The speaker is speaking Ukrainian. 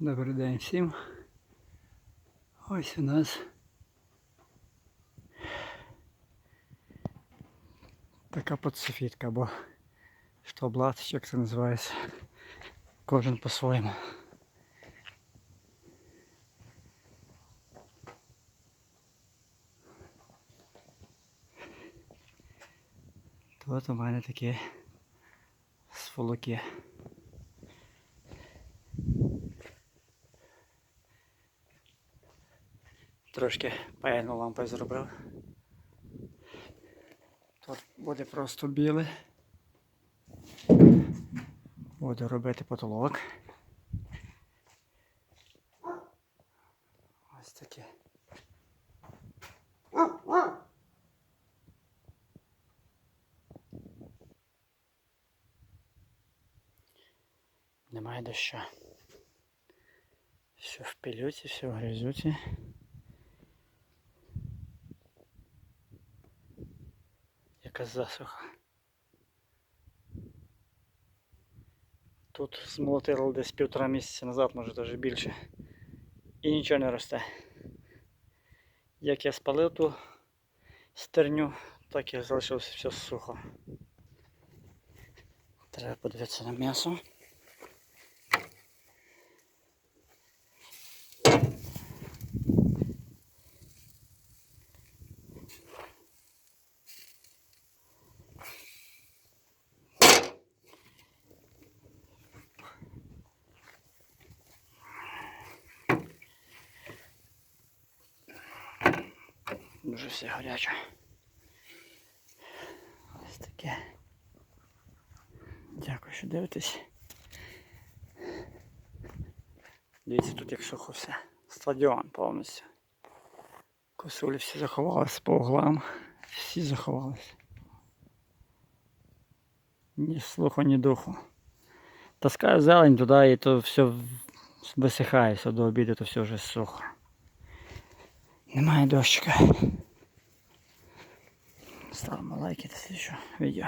Добрий день всім. Ось у нас така подсофітка, або штоблат, чи як це називається. Кожен по-своєму. Тут у мене такі сфолоки. Трошки паяльну лампу зробив. Тут буде просто біле. Буду робити потолок. Ось таке. Немає доща. Все в пилюці, все в грязюці. Яка засуха. Тут змолотило десь півтора місяця назад, може навіть більше. І нічого не росте. Як я спалив ту стерню, так і залишилося все сухо. Треба подивитися на м'ясо. Дуже все гаряче. Ось таке. Дякую, що дивитесь. Дивіться, тут як сухо все. Стадіон повністю. Косулі всі заховалися по углам. Всі заховалися. Ні слуху, ні духу. Таскаю зелень туди і то все висихає, все до обіду, то все вже сухо. Немає дощика. Ставимо лайки до слідчого відео.